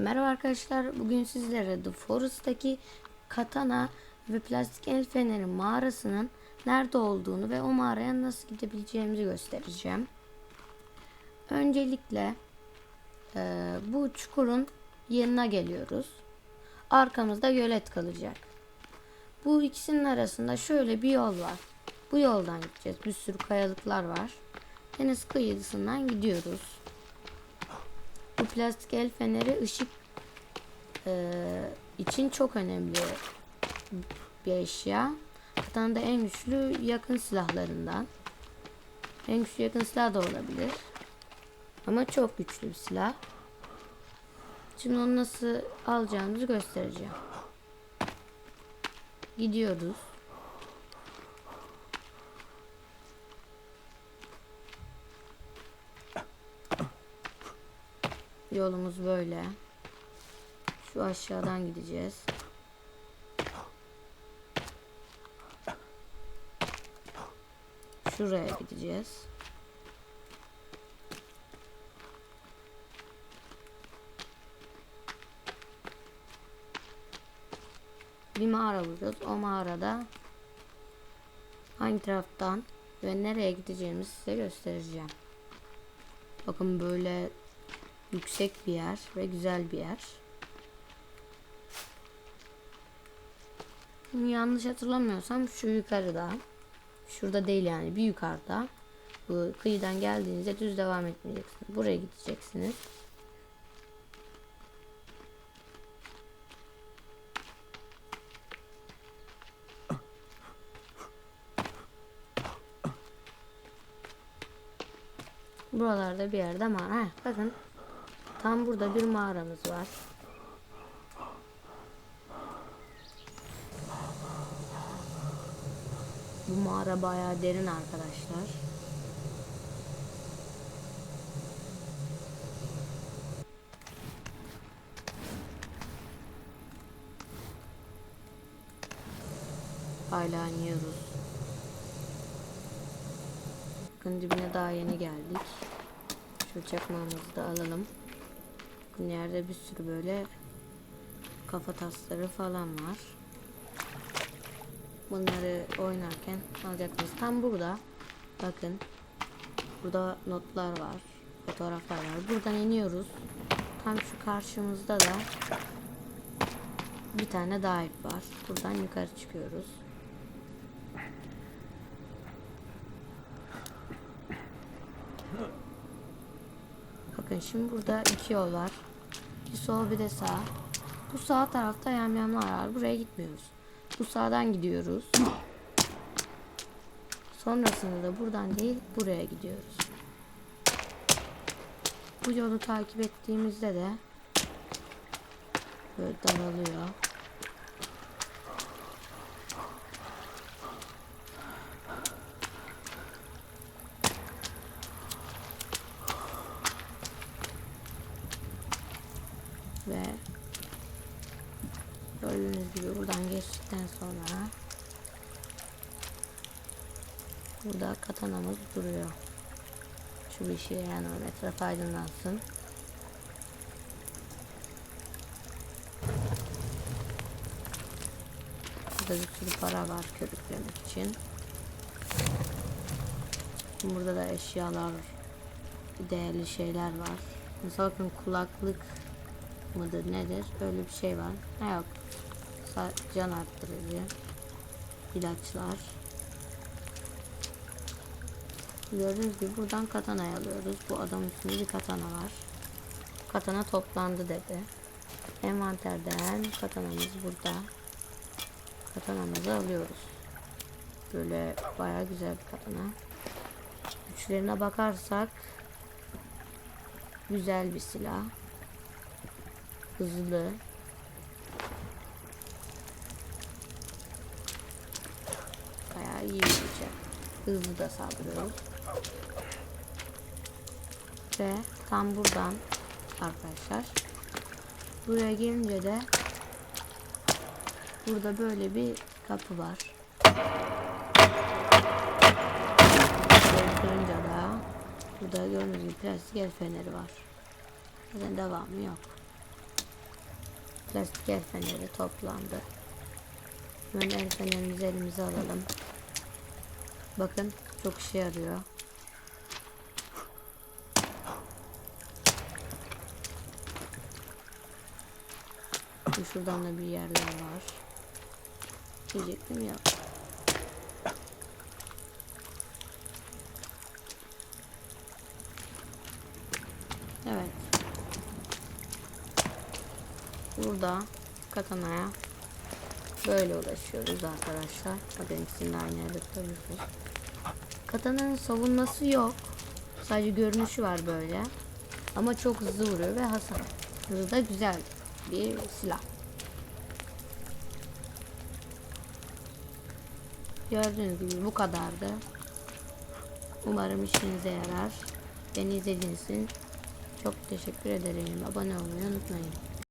Merhaba arkadaşlar. Bugün sizlere The Forest'taki katana ve plastik el feneri mağarasının nerede olduğunu ve o mağaraya nasıl gidebileceğimizi göstereceğim. Öncelikle e, bu çukurun yanına geliyoruz. Arkamızda gölet kalacak. Bu ikisinin arasında şöyle bir yol var. Bu yoldan gideceğiz. Bir sürü kayalıklar var. Deniz kıyısından gidiyoruz. Bu plastik el feneri ışık e, için çok önemli bir eşya. Hatta da en güçlü yakın silahlarından. En güçlü yakın silah da olabilir. Ama çok güçlü bir silah. Şimdi onu nasıl alacağımızı göstereceğim. Gidiyoruz. Yolumuz böyle. Şu aşağıdan gideceğiz. Şuraya gideceğiz. Bir mağara bulacağız. O mağarada hangi taraftan ve nereye gideceğimizi size göstereceğim. Bakın böyle yüksek bir yer ve güzel bir yer. Yanlış hatırlamıyorsam şu yukarıda. Şurada değil yani bir yukarıda. Bu kıyıdan geldiğinizde düz devam etmeyeceksiniz. Buraya gideceksiniz. Buralarda bir yerde mağara. Heh, bakın Tam burada bir mağaramız var. Bu mağara bayağı derin arkadaşlar. Hala iniyoruz. Bakın dibine daha yeni geldik. Şu çakmağımızı da alalım. Yerde bir sürü böyle kafa tasları falan var. Bunları oynarken alacaksınız. Tam burada bakın burada notlar var. Fotoğraflar var. Buradan iniyoruz. Tam şu karşımızda da bir tane daha ip var. Buradan yukarı çıkıyoruz. Bakın şimdi burada iki yol var. Bir sol bir de sağ. Bu sağ tarafta yamyamlar var. Buraya gitmiyoruz. Bu sağdan gidiyoruz. Sonrasında da buradan değil buraya gidiyoruz. Bu yolu takip ettiğimizde de böyle daralıyor. Geçtikten sonra burada katanamız duruyor. Şu bir şey yani etraf aydınlansın. Burada bir sürü para var körüklemek için. Burada da eşyalar, değerli şeyler var. Mesela bakın kulaklık mıdır nedir? Öyle bir şey var. Ne yok. Can arttırıcı. ilaçlar. Gördüğünüz gibi buradan katana alıyoruz. Bu adam üstünde bir katana var. Katana toplandı dedi. Envanterden katanamız burada. Katanamızı alıyoruz. Böyle baya güzel bir katana. Güçlerine bakarsak güzel bir silah hızlı. Bir bıçak. Hızlı da saldırıyor. Ve tam buradan arkadaşlar buraya gelince de burada böyle bir kapı var. Kırınca da burada gördüğünüz gibi plastik el feneri var. Zaten devamı yok. plastik el feneri toplandı. Hemen el fenerimizi elimize alalım. Bakın çok işe yarıyor. Şuradan da bir yerler var. Diyecektim ya. Evet. Burada katanaya böyle ulaşıyoruz arkadaşlar. Bakın ikisini de aynı yerde tutuyoruz. Katananın savunması yok. Sadece görünüşü var böyle. Ama çok hızlı vuruyor ve hasar. Hızı da güzel bir silah. Gördüğünüz gibi bu kadardı. Umarım işinize yarar. Beni izlediğiniz için çok teşekkür ederim. Abone olmayı unutmayın.